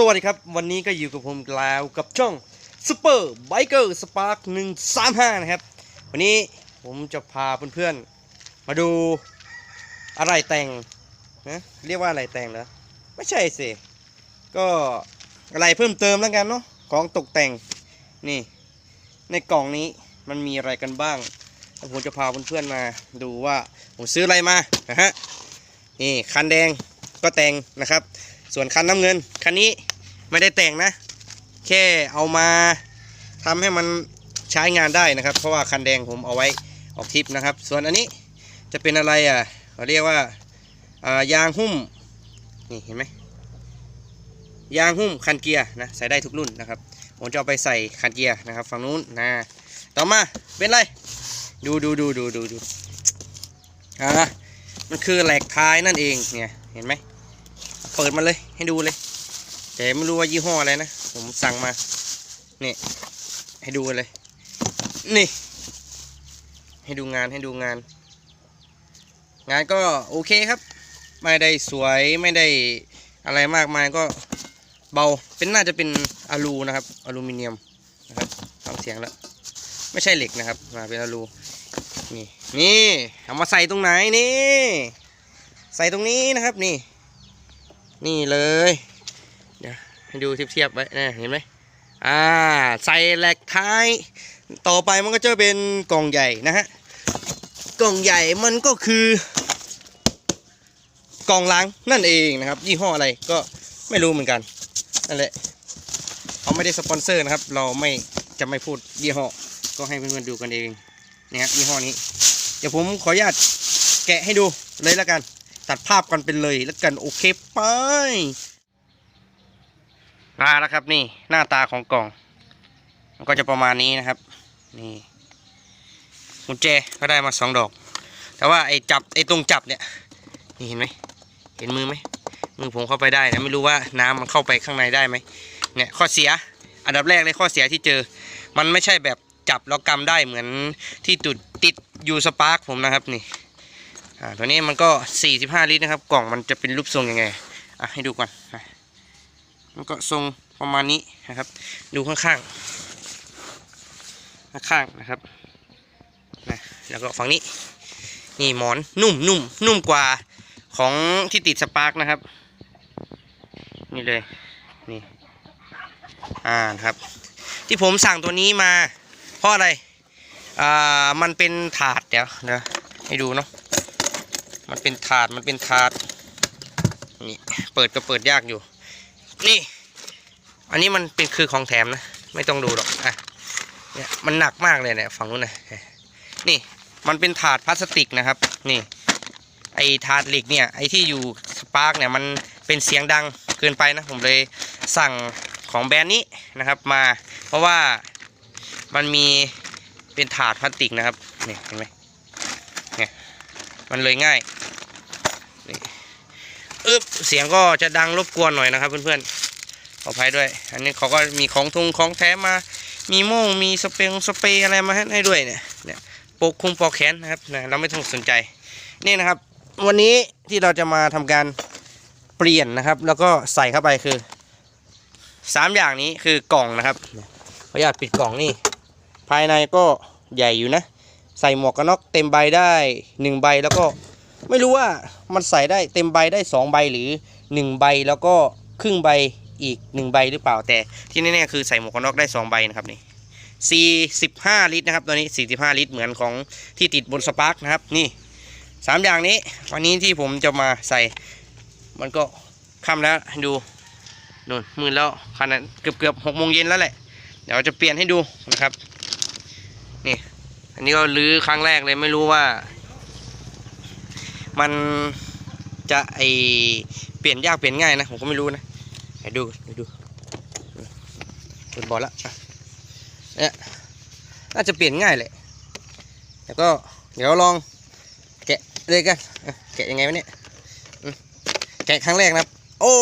สวัสดีครับ วันนี้ก็อยู่กับผมแล้วกับช่อง Super Biker Spark 135 นะครับ วันนี้ผมจะพาเพื่อนๆ มาดูอะไรแต่งนะเรียกว่าอะไรแต่งเหรอไม่ใช่สิก็อะไรเพิ่มเติมแล้วกันเนาะของตกแต่งนี่ในกล่องนี้มันมีอะไรกันบ้างผมจะพาเพื่อนๆมาดูว่าผมซื้ออะไรมานะฮะนี่คันแดงก็แต่งนะครับส่วนคันน้ำเงินคันนี้ ไม่ได้แต่งนะ แค่เอามาทำให้มันใช้งานได้นะครับ เพราะว่าคันแดงผมเอาไว้ออกทริปนะครับ ส่วนอันนี้จะเป็นอะไรอะเขาเรียกว่าายางหุ้มนี่เห็นไหมยางหุ้มคันเกียร์นะใส่ได้ทุกรุ่นนะครับผมจะเอาไปใส่คันเกียร์นะครับฝั่งนู้นนะต่อมาเป็นไรดูดูดูดูดูดูอ่ามันคือแหลกท้ายนั่นเองเนี่ยเห็นไหมเปิดมาเลยให้ดูเลย แต่ไม่รู้ว่ายี่ห้ออะไรนะ ผมสั่งมา นี่ ให้ดูกันเลย นี่ ให้ดูงานให้ดูงาน งานก็โอเคครับ ไม่ได้สวยไม่ได้อะไรมากมายก็เบา เป็นน่าจะเป็นอะลูนะครับ อลูมิเนียมนะครับฟังเสียงแล้ว ไม่ใช่เหล็กนะครับ มาเป็นอะลู นี่ นี่เอามาใส่ตรงไหนนี่ ใส่ตรงนี้นะครับนี่ นี่เลย ให้ดูเทียบๆไว้นะเห็นไหมอ่าใส่แหลกท้าย ต่อไปมันก็จะเป็นกล่องใหญ่นะฮะกล่องใหญ่มันก็คือกล่องล้างนั่นเองนะครับ ยี่ห้ออะไรก็ไม่รู้เหมือนกันนั่นแหละเขาไม่ได้สปอนเซอร์นะครับ เราไม่จะไม่พูดยี่ห้อก็ให้เพื่อนๆดูกันเองนี่ฮะยี่ห้อนี้ เดี๋ยวผมขออนุญาตแกะให้ดูเลยแล้วกัน ตัดภาพกันเป็นเลยแล้วกันโอเคไป มาแล้วครับ นี่หน้าตาของกล่อง มันก็จะประมาณนี้นะครับ นี่กุญแจก็ได้มาสองดอก แต่ว่าไอ้จับไอ้ตรงจับเนี่ย นี่เห็นไหมเห็นมือไหมมือผมเข้าไปได้นะไม่รู้ว่าน้ำมันเข้าไปข้างในได้ไหมเนี่ยข้อเสีย อันดับแรกเลยข้อเสียที่เจอ มันไม่ใช่แบบจับแล้วกำได้เหมือนที่ตุดติดยูสปาร์กผมนะครับนี่อ่าตัวนี้มันก็ 45 ลิตรนะครับ กล่องมันจะเป็นรูปทรงยังไงอะให้ดูก่อนนะ มันก็ทรงประมาณนี้นะครับ ดูข้างๆข้างนะครับนะแล้วก็ฝั่งนี้ นี่หมอนนุ่มนุ่มนุ่มกว่าของที่ติดสปาร์กนะครับ นี่เลยนี่อ่านะครับ ที่ผมสั่งตัวนี้มาเพราะอะไรอ่ามันเป็นถาดเดี๋ยวเดี๋ยวให้ดูเนาะมันเป็นถาดมันเป็นถาดนี่เปิดก็เปิดยากอยู่ นี่ อันนี้มันเป็นคือของแถมนะ ไม่ต้องดูหรอกอะเนี่ยมันหนักมากเลยเนี่ยฝั่งนู้นนะนี่มันเป็นถาดพลาสติกนะครับ นี่ ไอถาดเหล็กเนี่ยไอที่อยู่สปาร์กเนี่ยมันเป็นเสียงดังเกินไปนะ ผมเลยสั่งของแบรนด์นี้นะครับมา เพราะว่ามันมีเป็นถาดพลาสติกนะครับนี่เห็นไหมมันเลยง่าย อึ๊บเสียงก็จะดังรบกวนหน่อยนะครับ เพื่อนๆขออภัยด้วย อันนี้เขาก็มีของทุงของแท้มา มีโม่งมีสเปรย์สเปรย์อะไรมาให้ด้วยเนี่ยเนี่ยปกคุมปอกแขนนะครับนะเราไม่ต้องสนใจนี่นะครับ วันนี้ที่เราจะมาทำการเปลี่ยนนะครับ แล้วก็ใส่เข้าไปคือสามอย่างนี้คือกล่องนะครับขออนุญาตปิดกล่องนี่ภายในก็ใหญ่อยู่นะ ใส่หมวกกันน็อกเต็มใบได้หนึ่งใบแล้วก็ ไม่รู้ว่ามันใส่ได้เต็มใบได้สองใบหรือหนึ่งใบแล้วก็ครึ่งใบอีกหนึ่งใบหรือเปล่าแต่ที่แน่ๆคือใส่หมวกกันน็อกได้สองใบนะครับนี่สี่สิบห้าลิตรนะครับตัวนี้สี่สิบห้าลิตรเหมือนของที่ติดบนสปาร์กนะครับนี่สามอย่างนี้ วันนี้ที่ผมจะมาใส่มันก็ค่ำแล้วดูนู่นมืดแล้วขนาดเกือบเกือบหกโมงเย็นแล้วแหละ เดี๋ยวจะเปลี่ยนให้ดูนะครับนี่อันนี้ก็ลื้อครั้งแรกเลยไม่รู้ว่า มันจะไอเปลี่ยนยากเปลี่ยนง่ายนะ ผมก็ไม่รู้นะเดี๋ยวดูเดี๋ยวดูเปิดบอลละเนี่ยน่าจะเปลี่ยนง่ายเลยแต่ก็เดี๋ยวลองแกะเลยกันแกะยังไงวะเนี่ยแกะครั้งแรกนะครับ โอ้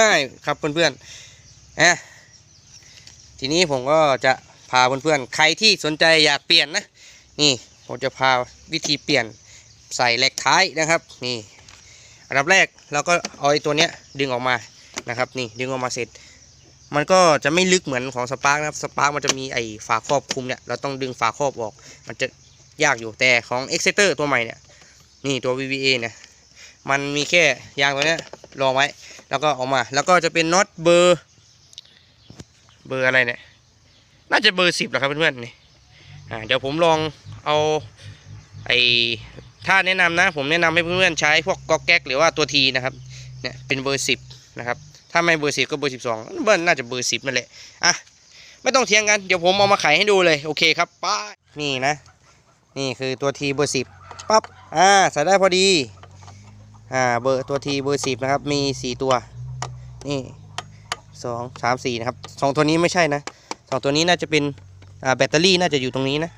ง่ายครับเพื่อนๆอะทีนี้ผมก็จะพาเพื่อนๆใครที่สนใจอยากเปลี่ยนนะนี่ผมจะพาวิธีเปลี่ยนใส่แหลก ท้ายนะครับนี่อันดับแรกเราก็เอาไอ้ตัวเนี้ยดึงออกมานะครับนี่ดึงออกมาเสร็จ มันก็จะไม่ลึกเหมือนของสปาร์กนะครับสปาร์กมันจะมีไอ้ฝาครอบคุมเนี่ยเราต้องดึงฝาครอบออก มันจะยากอยู่แต่ของ e x c e t e r ตัวใหม่เนี่ยนี่ตัว VVA เนี่ยมันมีแค่ยางตัวเนี้ยรองไว้ แล้วก็ออกมา แล้วก็จะเป็นน็อตเบอร์เบอร์อะไรเนี่ยน่าจะเบอร์สิบแหละครับเพื่อนๆนี่อ่าเดี๋ยวผมลองเอาไอ้ ถ้าแนะนำนะ ผมแนะนำให้เพื่อนๆใช้พวกก๊อกแก๊กหรือว่าตัวทีนะครับเนี่ยเป็นเบอร์สิบนะครับถ้าไม่เบอร์สิบก็เบอร์สิบสองเบอร์น่าจะเบอร์สิบนั่นแหละอะไม่ต้องเถียงกันเดี๋ยวผมเอามาไขให้ดูเลยโอเคครับป้านี่นะ นี่คือตัวทีเบอร์สิบปั๊บอ่าใส่ได้พอดีอ่าเบอร์ตัวทีเบอร์สิบนะครับมีสี่ตัวนี่สองสามสี่นะครับสองตัวนี้ไม่ใช่นะสองตัวนี้น่าจะเป็นอ่าแบตเตอรี่น่าจะอยู่ตรงนี้นะ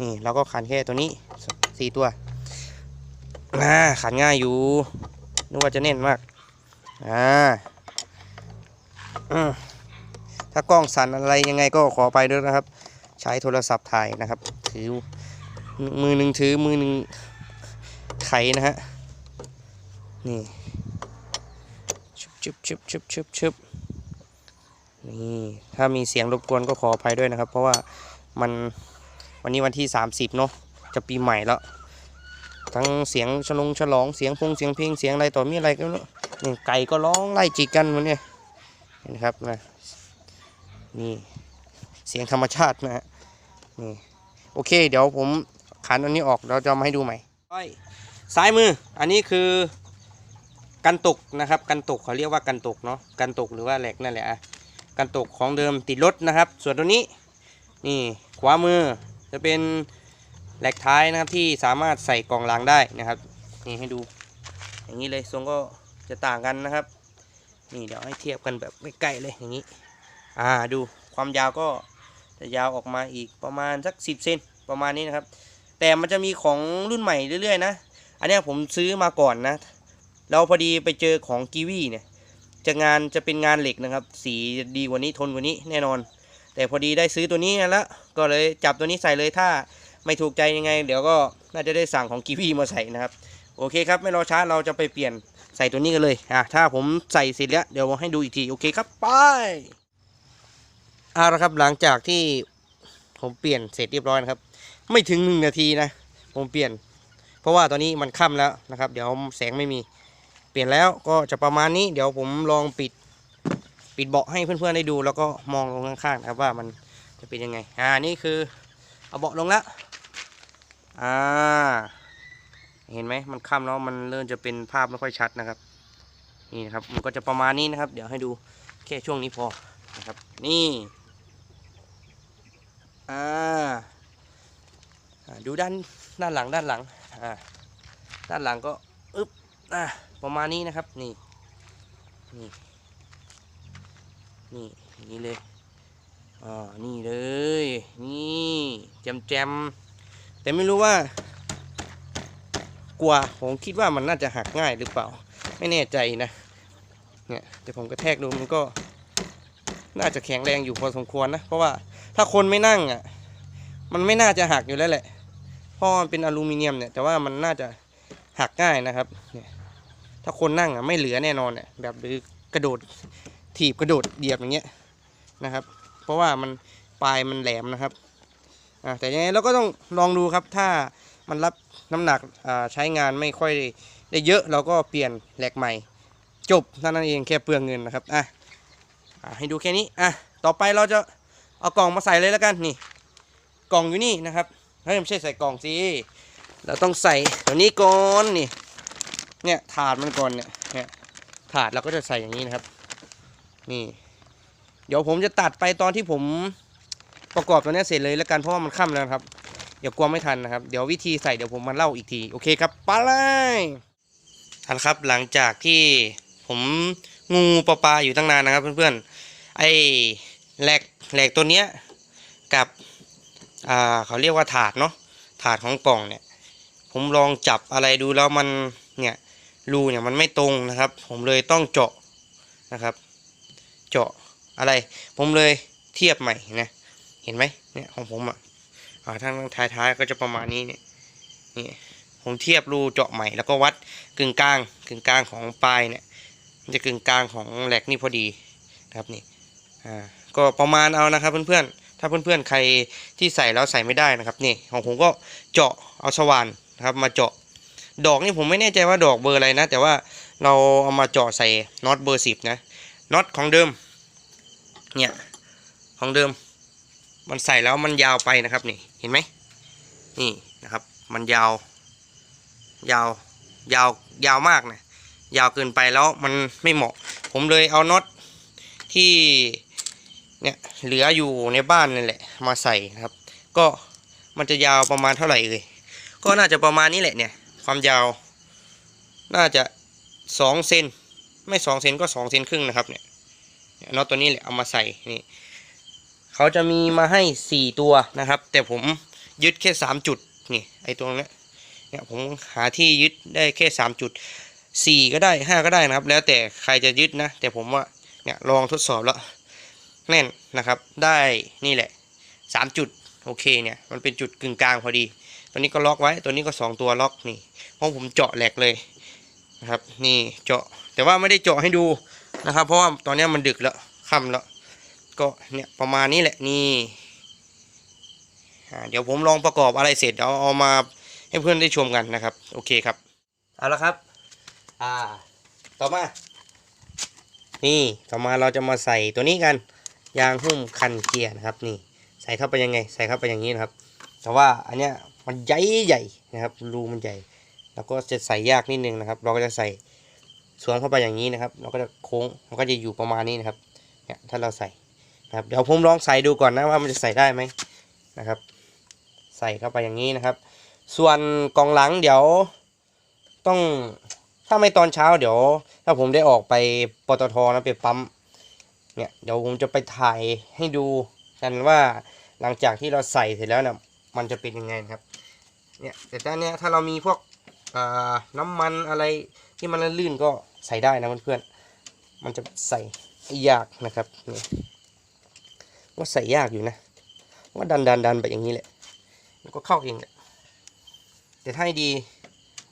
นี่เราก็ขันแค่ตัวนี้สี่ตัว อ่าขันง่ายอยู่นึกว่าจะแน่นมากอ่าถ้ากล้องสั่นอะไรยังไงก็ขอไปด้วยนะครับ ใช้โทรศัพท์ถ่ายนะครับ ถือมือหนึ่งถือมือหนึ่งไขนะฮะนี่ชุบชุบชุบชุบชุบชุบนี่ถ้ามีเสียงรบกวนก็ขออภัยด้วยนะครับ เพราะว่ามันวันนี้วันที่ 30เนาะจะปีใหม่แล้ว ทั้งเสียงฉลองฉลองเสียงพงเสียงเพลงเสียงอะไรต่อมีอะไรก็ไม่รู้นี่ไก่ก็ร้องไล่จิกกันมันเนี่ยเห็นไหมครับนะนี่เสียงธรรมชาตินะฮะนี่โอเค เดี๋ยวผมขันอันนี้ออกเราจะมาให้ดูใหม่ซ้ายมืออันนี้คือกันตกนะครับกันตกเขาเรียกว่ากันตกเนาะกันตกหรือว่าแหลกนั่นแหละอะกันตกของเดิมติดรถนะครับ ส่วนตัวนี้นี่ขวามือจะเป็น แหลกท้ายนะครับที่สามารถใส่กล่องรางได้นะครับนี่ให้ดู อย่างนี้เลยทรงก็จะต่างกันนะครับ นี่เดี๋ยวให้เทียบกันแบบใกล้ๆเลยอย่างนี้ อ่าดูความยาวก็จะยาวออกมาอีกประมาณสักสิบเซนประมาณนี้นะครับ แต่มันจะมีของรุ่นใหม่เรื่อยๆนะ อันนี้ผมซื้อมาก่อนนะแล้วพอดีไปเจอของกีวีเนี่ย จะงานจะเป็นงานเหล็กนะครับ สีดีกว่านี้ทนกว่านี้แน่นอน แต่พอดีได้ซื้อตัวนี้แล้วก็เลยจับตัวนี้ใส่เลยถ้า ไม่ถูกใจยังไง เดี๋ยวก็น่าจะได้สั่งของกีวีมาใส่นะครับ โอเคครับไม่รอช้าเราจะไปเปลี่ยนใส่ตัวนี้กันเลยอะถ้าผมใส่เสร็จแล้วเดี๋ยวให้ดูอีกทีโอเคครับไปเอาละครับหลังจากที่ผมเปลี่ยนเสร็จเรียบร้อยนะครับ ไม่ถึงหนึ่งนาทีนะ ผมเปลี่ยน เพราะว่าตอนนี้มันค่ำแล้วนะครับ เดี๋ยวแสงไม่มี เปลี่ยนแล้วก็จะประมาณนี้ เดี๋ยวผมลองปิด ปิดเบาะให้เพื่อนๆได้ดู แล้วก็มองลงข้างๆนะครับว่ามันจะเป็นยังไง อ่านี่คือเอาเบาะลงแล้ว อ่า เห็นไหมมันค่ำแล้วมันเริ่มจะเป็นภาพไม่ค่อยชัดนะครับ นี่นะครับ มันก็จะประมาณนี้นะครับ เดี๋ยวให้ดูแค่ช่วงนี้พอนะครับ นี่ อ่า ดูด้านด้านหลังด้านหลัง อ่า ด้านหลังก็อึ๊บ อ่าประมาณนี้นะครับ นี่ นี่ นี่นี้เลย อ่า นี่เลย นี่ แจมแจม แต่ไม่รู้ว่ากลัวผมคิดว่ามันน่าจะหักง่ายหรือเปล่า ไม่แน่ใจนะเนี่ยแต่ผมกระแทกดูมันก็น่าจะแข็งแรงอยู่พอสมควรนะ เพราะว่าถ้าคนไม่นั่งอะ มันไม่น่าจะหักอยู่แล้วแหละ เพราะมันเป็นอลูมิเนียมเนี่ย แต่ว่ามันน่าจะหักง่ายนะครับ เนี่ย ถ้าคนนั่งอะไม่เหลือแน่นอนเนี่ย แบบหรือกระโดดถีบกระโดดเหยียบอย่างเงี้ยนะครับ เพราะว่ามันปลายมันแหลมนะครับ อ่าแต่ยังไงเราก็ต้องลองดูครับถ้ามันรับน้ำหนักอ่าใช้งานไม่ค่อยได้เยอะเราก็เปลี่ยนแหลกใหม่ จบเท่านั้นเองแค่เปลืองเงินนะครับอะอะให้ดูแค่นี้อะต่อไปเราจะเอากล่องมาใส่เลยแล้วกันนี่ กล่องอยู่นี่นะครับเฮ้ยไม่ใช่ใส่กล่องสิเราต้องใส่ตัวนี้ก่อนนี่เนี่ยถาดมันก่อนเนี่ยเนี่ยถาดเราก็จะใส่อย่างนี้นะครับ นี่ เดี๋ยวผมจะตัดไปตอนที่ผม ประกอบตัวนี้เสร็จเลยแล้วกันเพราะว่ามันค่ำแล้วครับเดี๋ยวกลัวไม่ทันนะครับ เดี๋ยววิธีใส่เดี๋ยวผมมาเล่าอีกที โอเคครับไปเลยอาละครับหลังจากที่ผมงูปลาปลาอยู่ตั้งนานนะครับ เพื่อนๆไอ้แหลกแหลกตัวเนี้ยกับอ่าเขาเรียกว่าถาดเนาะถาดของกล่องเนี่ย ผมลองจับอะไรดูแล้วมันเนี่ยรูเนี่ยมันไม่ตรงนะครับ ผมเลยต้องเจาะนะครับ เจาะอะไร ผมเลยเทียบใหม่นะ เห็นไหมเนี่ยของผมอะอ่าทางท้ายๆก็จะประมาณนี้เนี่ยนี่ผมเทียบรูเจาะใหม่แล้วก็วัดกึ่งกลางกึ่งกลางของปลายเนี่ยมันจะกึ่งกลางของแหลกนี่พอดีนะครับนี่อ่าก็ประมาณเอานะครับเพื่อนๆถ้าเพื่อนๆใครที่ใส่แล้วใส่ไม่ได้นะครับนี่ของผมก็เจาะเอาสว่านนะครับมาเจาะดอกนี่ผมไม่แน่ใจว่าดอกเบอร์อะไรนะ แต่ว่าเราเอามาเจาะใส่น็อตเบอร์สิบนะน็อตของเดิมเนี่ยของเดิม มันใส่แล้วมันยาวไปนะครับนี่เห็นไหมนี่นะครับ มันยาว ยาวยาวยาวมากนะยาวเกินไปแล้วมันไม่เหมาะ ผมเลยเอาน็อตที่เนี่ยเหลืออยู่ในบ้านนั่นแหละ มาใส่นะครับ ก็มันจะยาวประมาณเท่าไหร่เอ่ยก็น่าจะประมาณนี้แหละเนี่ย ความยาว น่าจะสองเซนไม่สองเซนก็สองเซนครึ่งนะครับเนี่ยเนี่ยน็อตตัวนี้แหละเอามาใส่นี่ เขาจะมีมาให้สี่ตัวนะครับ แต่ผมยึดแค่สามจุดนี่ไอตรงเนี้เนี่ยผมหาที่ยึดได้แค่สามจุดสี่ก็ได้ห้าก็ได้นะครับ แล้วแต่ใครจะยึดนะ แต่ผมว่าเนี่ยลองทดสอบแล้วแน่นนะครับได้นี่แหละสามจุดโอเคเนี่ยมันเป็นจุดกึ่งกลางพอดี ตัวนี้ก็ล็อกไว้ตัวนี้ก็สองตัวล็อกนี่เพราะผมเจาะแหลกเลยนะครับนี่เจาะแต่ว่าไม่ได้เจาะให้ดูนะครับ เพราะว่าตอนนี้มันดึกแล้วค่ำแล้ว ก็เนี่ยประมาณนี้แหละนี่เดี๋ยวผมลองประกอบอะไรเสร็จเดี๋ยวเอามาให้เพื่อนได้ชมกันนะครับ โอเคครับ เอาละครับ อ่า ต่อมา นี่ต่อมาเราจะมาใส่ตัวนี้กัน ยางหุ้มคันเกียร์นะครับ นี่ ใส่เข้าไปยังไง ใส่เข้าไปอย่างนี้นะครับ แต่ว่าอันเนี้ยมันใหญ่ใหญ่นะครับ รูมันใหญ่ แล้วก็จะใส่ยากนิดนึงนะครับ เราก็จะใส่สวมเข้าไปอย่างนี้นะครับ เราก็จะโค้ง มันก็จะอยู่ประมาณนี้นะครับ เนี่ย ถ้าเราใส่ ครับเดี๋ยวผมลองใส่ดูก่อนนะว่ามันจะใส่ได้ไหมนะครับ ใส่เข้าไปอย่างนี้นะครับ ส่วนกองหลังเดี๋ยวต้องถ้าไม่ตอนเช้าเดี๋ยว ถ้าผมได้ออกไปปตทนะไปปั๊มเนี่ยเดี๋ยวผมจะไปถ่ายให้ดูกันว่าหลังจากที่เราใส่เสร็จแล้วเนี่ยมันจะเป็นยังไงครับเนี่ยแต่ด้านเนี้ยถ้าเรามีพวกน้ำมันอะไรที่มันลื่นก็ใส่ได้นะเพื่อนๆมันจะใส่ยากนะครับนี่ ว่าใส่ยากอยู่นะ ว่าดันดันดันไปอย่างนี้แหละ มันก็เข้าเองแหละแต่ถ้าให้ดี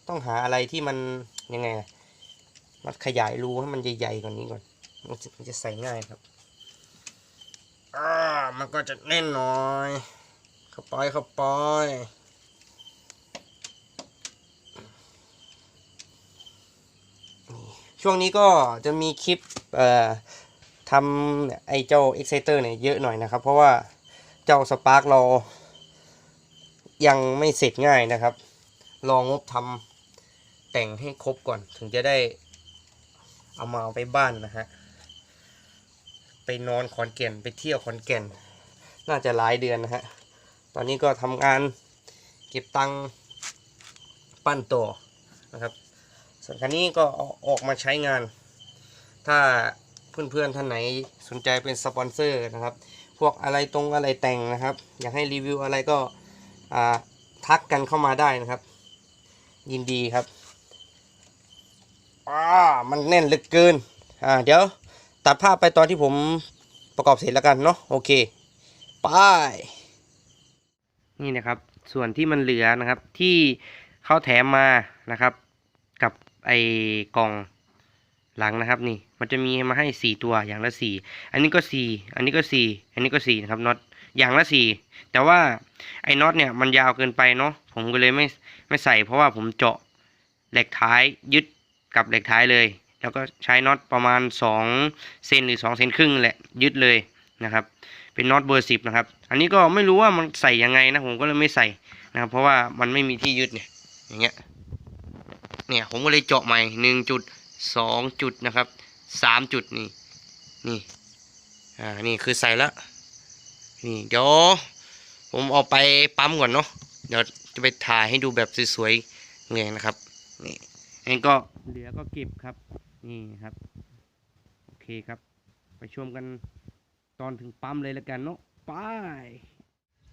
ต้องหาอะไรที่มันยังไงอะมันขยายรูให้มันใหญ่ๆกว่านี้ก่อน มันจะใส่ง่ายครับอ่ามันก็จะแน่นหน่อย เข้าไปเข้าไปช่วงนี้ก็จะมีคลิปเอ่อ ทำไอ้เจ้า Exciter เนี่ยเยอะหน่อยนะครับ เพราะว่าเจ้า Spark เรายังไม่เสร็จง่ายนะครับ ลองงบทำแต่งให้ครบก่อนถึงจะได้เอามาเอาไปบ้านนะฮะ ไปนอนขอนแก่นไปเที่ยวขอนแก่น น่าจะหลายเดือนนะฮะ ตอนนี้ก็ทำงานเก็บตังค์ปั้นตัวนะครับ ส่วนคันนี้ก็ออกมาใช้งาน ถ้า เพื่อนๆท่านไหนสนใจเป็นสปอนเซอร์นะครับ พวกอะไรตรงอะไรแต่งนะครับ อยากให้รีวิวอะไรก็ทักกันเข้ามาได้นะครับ ยินดีครับอ่ามันแน่นเหลือเกินอ่าเดี๋ยวตัดภาพไปตอนที่ผมประกอบเสร็จแล้วกันเนาะโอเคไปนี่นะครับ ส่วนที่มันเหลือนะครับที่เขาแถมมานะครับ กับไอ้กล่อง หลังนะครับนี่ มันจะมีมาให้สี่ตัวอย่างละสี่อันนี้ก็สี่อันนี้ก็สี่อันนี้ก็สี่นะครับน็อตอย่างละสี่แต่ว่าไอ้น็อตเนี่ยมันยาวเกินไปเนาะผมก็เลยไม่ไม่ใส่ เพราะว่าผมเจาะเหล็กท้ายยึดกับเหล็กท้ายเลย แล้วก็ใช้น็อตประมาณ 2 เซนหรือ2เซนครึ่งแหละยึดเลยนะครับ เป็นน็อตเบอร์สิบนะครับ อันนี้ก็ไม่รู้ว่ามันใส่ยังไงนะผมก็เลยไม่ใส่นะครับ เพราะว่ามันไม่มีที่ยึดเนี่ยอย่างเงี้ยเนี่ยผมก็เลยเจาะใหม่หนึ่งจุด สองจุดนะครับสามจุดนี่นี่อ่านี่คือใส่แล้วนี่เดี๋ยวผมเอาไปปั๊มก่อนเนาะเดี๋ยวจะไปถ่ายให้ดูแบบสวยๆเลยนะครับนี่เองก็เหลือก็เก็บครับนี่ครับโอเคครับ ไปชมกันตอนถึงปั๊มเลยแล้วกันเนาะไป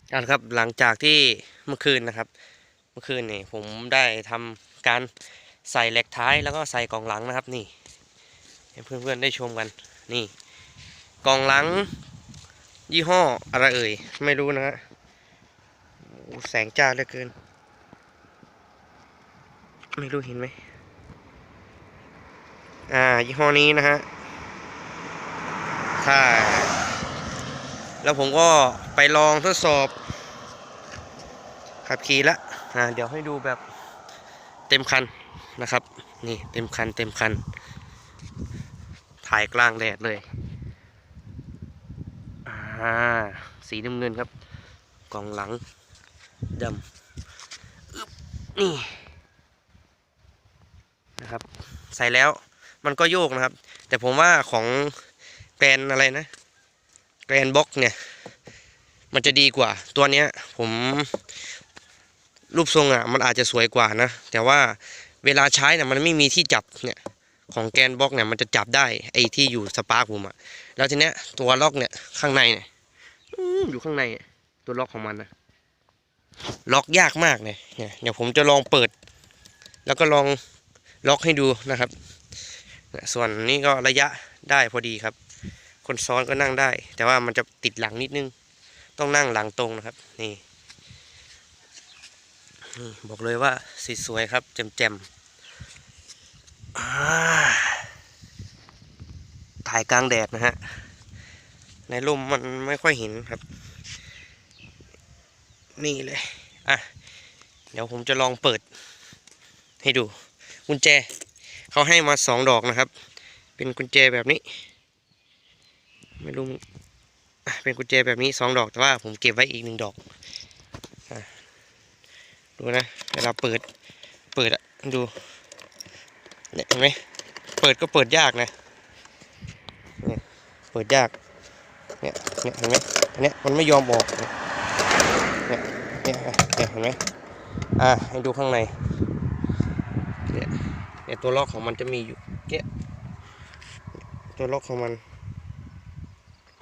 เอาละครับหลังจากที่เมื่อคืนนะครับ เมื่อคืนนี่ผมได้ทำการ ใส่เหล็กท้ายแล้วก็ใส่กล่องหลังนะครับนี่ให้เพื่อนๆได้ชมกันนี่กล่องหลัง ยี่ห้ออะไรเอ่ยไม่รู้นะฮะแสงจ้าเหลือเกิน ไม่รู้เห็นไหมอ่ายี่ห้อนี้นะฮะถ้าแล้วผมก็ไปลองทดสอบ ขับขี่ละอ่าเดี๋ยวให้ดูแบบเต็มคัน นะครับ นี่เต็มคันเต็มคัน ถ่ายกลางแดดเลย อ่า สีน้ำเงินครับ กล่องหลังดำนี่นะครับ ใส่แล้วมันก็โยกนะครับ แต่ผมว่าของแกรนอะไรนะแกรนบ็อกเนี่ย มันจะดีกว่า ตัวเนี้ยผมรูปทรงอะ มันอาจจะสวยกว่านะ แต่ว่า เวลาใช้เนี่ยมันไม่มีที่จับเนี่ยของแกนบล็อกเนี่ยมันจะจับได้ไอ้ที่อยู่สปาร์กผมอะแล้วทีเนี้ยตัวล็อกเนี่ยข้างในเนี่ยอยู่ข้างในตัวล็อกของมันนะล็อกยากมากเลยเนี่ยเดี๋ยวผมจะลองเปิด แล้วก็ลองล็อกให้ดูนะครับ ส่วนนี้ก็ระยะได้พอดีครับ คนซ้อนก็นั่งได้ แต่ว่ามันจะติดหลังนิดนึง ต้องนั่งหลังตรงนะครับ นี่บอกเลยว่าสสวยครับแจ่มๆ ถ่ายกลางแดดนะฮะ ในร่มมันไม่ค่อยเห็นครับ นี่เลย อะ เดี๋ยวผมจะลองเปิด ให้ดู กุญแจ เขาให้มาสองดอกนะครับ เป็นกุญแจแบบนี้ ไม่รู้เป็นกุญแจแบบนี้สองดอกแต่ว่าผมเก็บไว้อีกหนึ่งดอกอดูนะ เวลาเปิด เปิดอะดู เนี่ยเห็นไหมเปิดก็เปิดยากนะเนี่ยเปิดยากเนี่ยเนี่ยเห็นไหมอันเนี้ยมันไม่ยอมออกเนี่ยเนี่ยเนี่ยเห็นไหมอ่าให้ดูข้างในเนี่ยเนี่ยตัวล็อกของมันจะมีอยู่เนี่ยตัวล็อกของมัน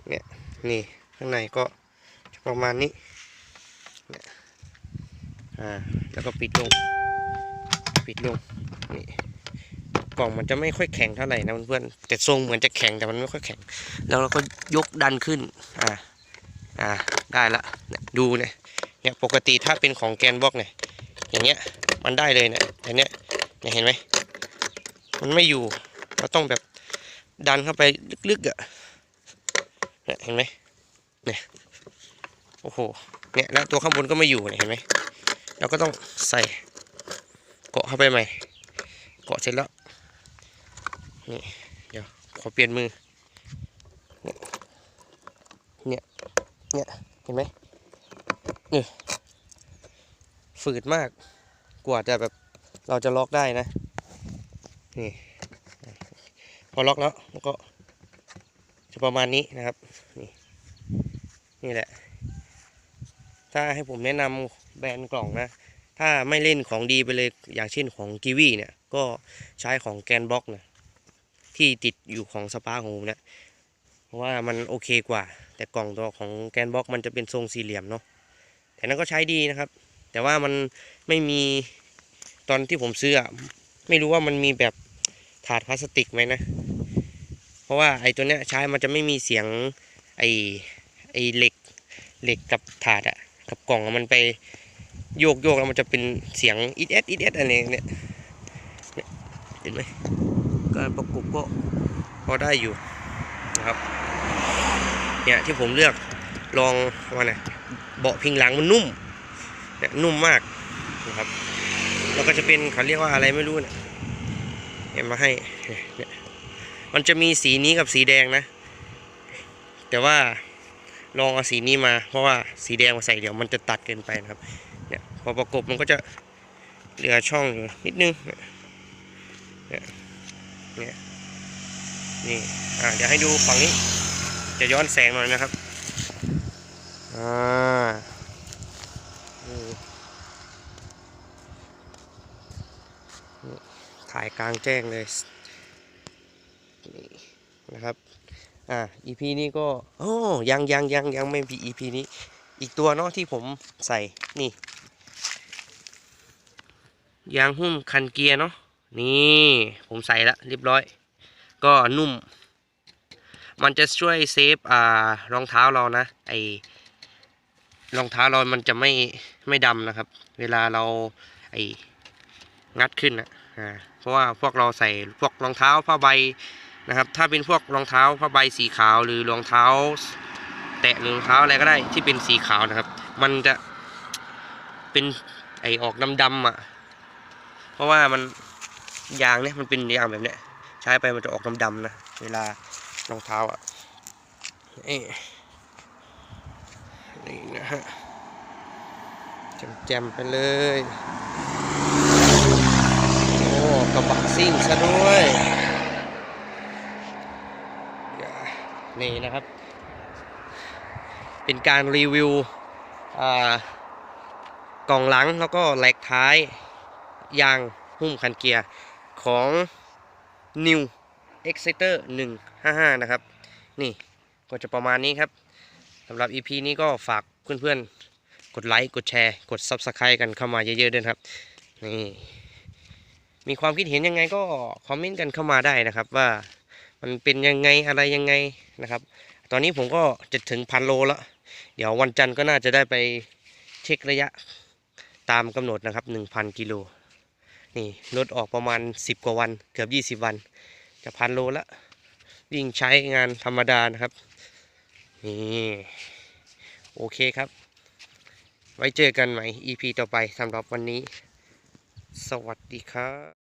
เนี่ยนี่ข้างในก็ประมาณนี้เนี่ยอ่าแล้วก็ปิดลง ปิดลงนี่ กล่องมันจะไม่ค่อยแข็งเท่าไหร่นะเพื่อนๆแต่ทรงเหมือนจะแข็งแต่มันไม่ค่อยแข็ง แล้วเราก็ยกดันขึ้นอ่าอ่าได้ละดูเนี่ยเนี่ยปกติถ้าเป็นของแกนบล็อกเนี่ยอย่างเงี้ยมันได้เลยเนี่ยแต่เนี้ยเนี่ยเห็นไหมมันไม่อยู่เราต้องแบบดันเข้าไปลึกๆอะเนี่ยเห็นไหมเนี่ยโอ้โหเนี่ยแล้วตัวข้างบนก็ไม่อยู่เนี่ยเห็นไหมเราก็ต้องใส่เกาะเข้าไปใหม่เกาะเสร็จแล้ว นี่เดี๋ยวขอเปลี่ยนมือ เนี่ย เนี่ย เห็นไหมนี่ฝืดมาก กว่าจะแบบเราจะล็อกได้นะ นี่ พอล็อกแล้วมันก็จะประมาณนี้นะครับ นี่ นี่แหละ ถ้าให้ผมแนะนำแบรนด์กล่องนะ ถ้าไม่เล่นของดีไปเลย อย่างเช่นของกีวีเนี่ย ก็ใช้ของแกนบล็อกนะ ที่ติดอยู่ของสปาของผมเนี่ยเพราะว่ามันโอเคกว่า แต่กล่องตัวของแกนบล็อกมันจะเป็นทรงสี่เหลี่ยมเนาะแต่นั้นก็ใช้ดีนะครับ แต่ว่ามันไม่มีตอนที่ผมซื้ออะไม่รู้ว่ามันมีแบบถาดพลาสติกไหมนะ เพราะว่าไอ้ตัวเนี้ยใช้มันจะไม่มีเสียงไอ้ไอ้เหล็กเหล็กกับถาดอะกับกล่องมันไปโยกโยกแล้วมันจะเป็นเสียงอีเอสอีเอสอะไรเนี่ยเนี่ยเห็นไหม การประกบก็พอได้อยู่นะครับ เนี่ยที่ผมเลือกลองว่าไงเบาะพิงหลังมันนุ่มเนี่ยนุ่มมากนะครับ แล้วก็จะเป็นเขาเรียกว่าอะไรไม่รู้เนี่ยเนี่ยมาให้เนี่ยมันจะมีสีนี้กับสีแดงนะ แต่ว่าลองเอาสีนี้มา เพราะว่าสีแดงมาใส่เดี๋ยวมันจะตัดเกินไปนะครับ เนี่ยพอประกบมันก็จะเหลือช่องอยู่นิดนึงเนี่ย เนี่ยนี่อ่าเดี๋ยวให้ดูฝั่งนี้ จะย้อนแสงหน่อยนะครับอ่าถ่ายกลางแจ้งเลยนี่นะครับอ่า EP นี้ก็โอ้ยังยังยังยังไม่มี EP นี้ อีกตัวเนาะที่ผมใส่นี่ยางหุ้มคันเกียร์เนาะ นี่ผมใส่ละเรียบร้อย ก็นุ่ม มันจะช่วยเซฟอ่ารองเท้าเรานะไอรองเท้าเรามันจะไม่ไม่ดำนะครับ เวลาเราไองัดขึ้นนะอ่าเพราะว่าพวกเราใส่พวกรองเท้าผ้าใบนะครับ ถ้าเป็นพวกรองเท้าผ้าใบสีขาวหรือรองเท้า แตะหรือรองเท้าอะไรก็ได้ที่เป็นสีขาวนะครับ มันจะเป็นไอออกดำๆอะ เพราะว่ามัน ยางเนี่ยมันเป็นยางแบบเนี้ยใช้ไปมันจะออกดำๆนะเวลารองเท้าอะนี่นี่นะฮะแจมๆไปเลยโอ้กระบะซิ่งซะด้วยนี่นะครับ เป็นการรีวิวกล่องหลังแล้วก็แหลกท้ายยางหุ้มคันเกียร์ ของ New Exciter 155 นะครับ นี่ก็จะประมาณนี้ครับสำหรับ EP นี้ก็ฝากเพื่อนๆ กดไลค์ กดแชร์ กด Subscribe กันเข้ามาเยอะๆด้วยครับ นี่ มีความคิดเห็นยังไงก็คอมเมนต์กันเข้ามาได้นะครับว่ามันเป็นยังไงอะไรยังไงนะครับ ตอนนี้ผมก็จะถึงพันโลแล้ว เดี๋ยววันจันทร์ก็น่าจะได้ไปเช็คระยะตามกำหนดนะครับ 1,000 กิโล นี่รถออกประมาณ 10 กว่าวันเกือบ 20 วัน จะพันโลละวิ่งใช้งานธรรมดานะครับ นี่ โอเคครับ ไว้เจอกันใหม่ EP ต่อไปสำหรับวันนี้ สวัสดีครับ